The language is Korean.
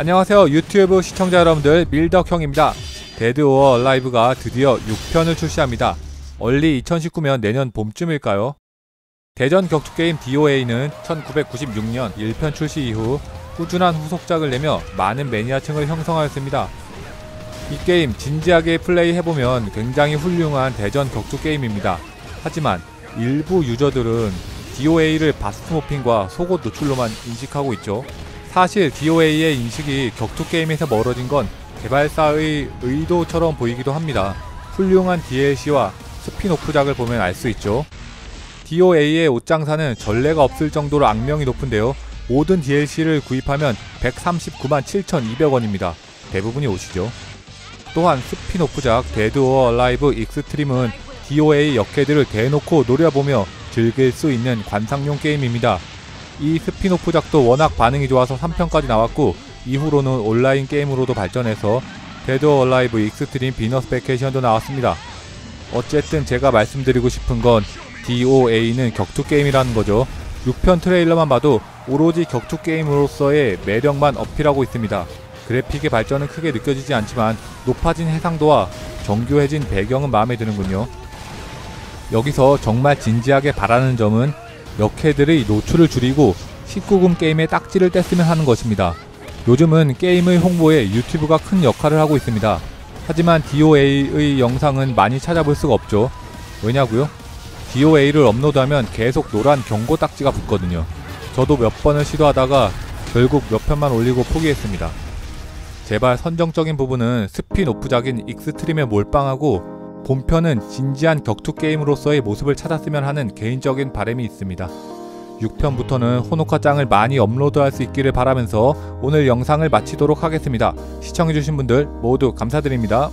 안녕하세요 유튜브 시청자 여러분들 밀덕형입니다. 데드 오어 얼라이브가 드디어 6편을 출시합니다. 얼리 2019면 내년 봄쯤일까요? 대전 격투 게임 DOA는 1996년 1편 출시 이후 꾸준한 후속작을 내며 많은 매니아층을 형성하였습니다. 이 게임 진지하게 플레이해보면 굉장히 훌륭한 대전 격투 게임입니다. 하지만 일부 유저들은 DOA를 바스트모핑과 속옷 노출로만 인식하고 있죠. 사실 DOA의 인식이 격투 게임에서 멀어진 건 개발사의 의도처럼 보이기도 합니다. 훌륭한 DLC와 스피노프작을 보면 알 수 있죠. DOA의 옷장사는 전례가 없을 정도로 악명이 높은데요. 모든 DLC를 구입하면 139만 7,200원입니다. 대부분이 옷이죠. 또한 스피노프작 데드 오어 얼라이브 익스트림은 DOA 역캐들을 대놓고 노려보며 즐길 수 있는 관상용 게임입니다. 이 스피노프작도 워낙 반응이 좋아서 3편까지 나왔고 이후로는 온라인 게임으로도 발전해서 데드 얼라이브 익스트림 비너스 베케이션도 나왔습니다. 어쨌든 제가 말씀드리고 싶은 건 DOA는 격투 게임이라는 거죠. 6편 트레일러만 봐도 오로지 격투 게임으로서의 매력만 어필하고 있습니다. 그래픽의 발전은 크게 느껴지지 않지만 높아진 해상도와 정교해진 배경은 마음에 드는군요. 여기서 정말 진지하게 바라는 점은 역해들의 노출을 줄이고 19금 게임에 딱지를 뗐으면 하는 것입니다. 요즘은 게임의 홍보에 유튜브가 큰 역할을 하고 있습니다. 하지만 DOA의 영상은 많이 찾아볼 수가 없죠. 왜냐고요? DOA를 업로드하면 계속 노란 경고 딱지가 붙거든요. 저도 몇 번을 시도하다가 결국 몇 편만 올리고 포기했습니다. 제발 선정적인 부분은 스피노프작인 익스트림에 몰빵하고 본편은 진지한 격투 게임으로서의 모습을 찾았으면 하는 개인적인 바람이 있습니다. 6편부터는 호노카 짱을 많이 업로드할 수 있기를 바라면서 오늘 영상을 마치도록 하겠습니다. 시청해주신 분들 모두 감사드립니다.